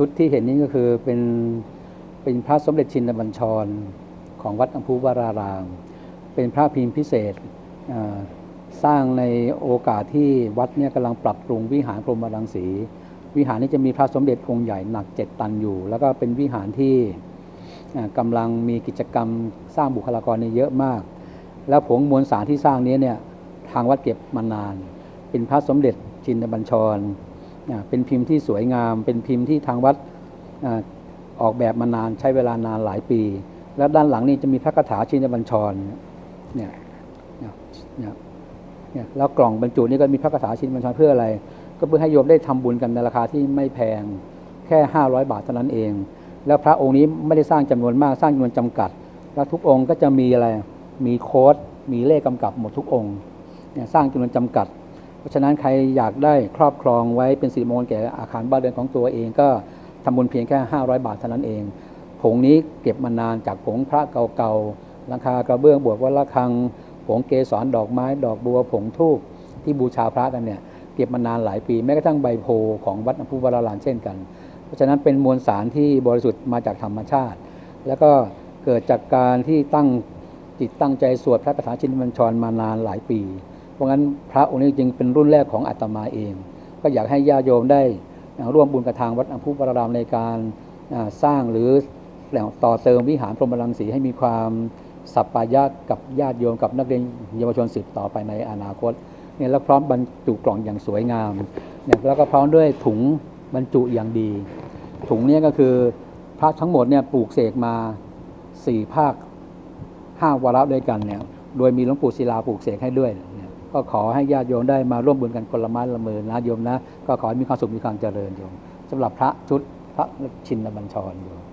ชุดที่เห็นนี้ก็คือเป็นเป็นพระสมเด็จชินบัญชรของวัดอัมพูวาราราม เป็นพระพิมพ์พิเศษสร้างในโอกาสที่วัดเนี่ยกำลังปรับปรุงวิหารพรหมรังสี วิหารนี้จะมีพระสมเด็จองค์ใหญ่หนัก7ตันอยู่ แล้วก็เป็นวิหารที่อ่ากำลังมีกิจกรรมสร้างบุคลากรเนี่ยเยอะมาก แล้วผงมวลสารที่สร้างนี้เนี่ยทางวัดเก็บมานาน เป็นพระสมเด็จชินบัญชร เป็นพิมพ์ที่สวยงาม เป็นพิมพ์ที่ทางวัดออกแบบมานานใช้เวลานานหลายปี แล้วด้านหลังนี่จะมีพระคาถาชินบัญชรเนี่ยเนี่ยเนี่ยแล้วกล่องบรรจุนี่ก็มีพระคาถาชินบัญชรเพื่ออะไร ก็เพื่อให้โยมได้ทำบุญกันในราคาที่ไม่แพงแค่ 500 บาทเท่านั้นเอง แล้วพระองค์นี้ไม่ได้สร้างจำนวนมากสร้างจำนวนจำกัด แล้วทุกองค์ก็จะมีอะไรมีโค้ดมีเลขกำกับหมดทุกองค์เนี่ยสร้างจำนวนจำกัด ราะฉะนั้นใครอยากได้ครอบครองไว้เป็นสิริมงคลแก่อาคารบ้านเรือนของตัวเองก็ทำบุญเพียงแค่ 500 บาทเท่านั้นเอง ผงนี้เก็บมานานจากผงพระเก่าๆหลังคากระเบื้องบวกวัละคัง ผงเกสรดอกไม้ ดอกบัวผงทูบที่บูชาพระกันเนี่ยเก็บมานานหลายปีแม้กระทั่งใบโพของวัดอภุวรารามเช่นกัน เพราะฉะนั้นเป็นมวลสารที่บริสุทธิ์มาจากธรรมชาติ แล้วก็เกิดจากการที่ตั้งจิตตั้งใจสวดพระคาถาชินบัญชรมานานหลายปี เพราะงั้นพระองค์นี้จึงเป็นรุ่นแรกของอาตมาเอง ก็อยากให้ญาติโยมได้ร่วมบุญกับทางวัดอัมพุปรารามในการสร้างหรือต่อเติมวิหารพรหมรังสีให้มีความสัปปายะกับญาติโยมกับนักเรียนเยาวชนสิบต่อไปในอนาคตเนี่ยแล้วพร้อมบรรจุกล่องอย่างสวยงามเนี่ยแล้วก็พร้อมด้วยถุงบรรจุอย่างดี ถุงนี้ก็คือพระทั้งหมดเนี่ยปลูกเสกมาสี่ภาคห้าวาระด้วยกันเนี่ยโดยมีหลวงปู่ศิลาปลูกเสกให้ด้วย ก็ขอให้ญาติโยมได้มาร่วมบุญกันคนละไม้ละมือนะโยมนะ ก็ขอให้มีความสุขมีความเจริญโยมสำหรับพระชุดพระชินบัญชรโยม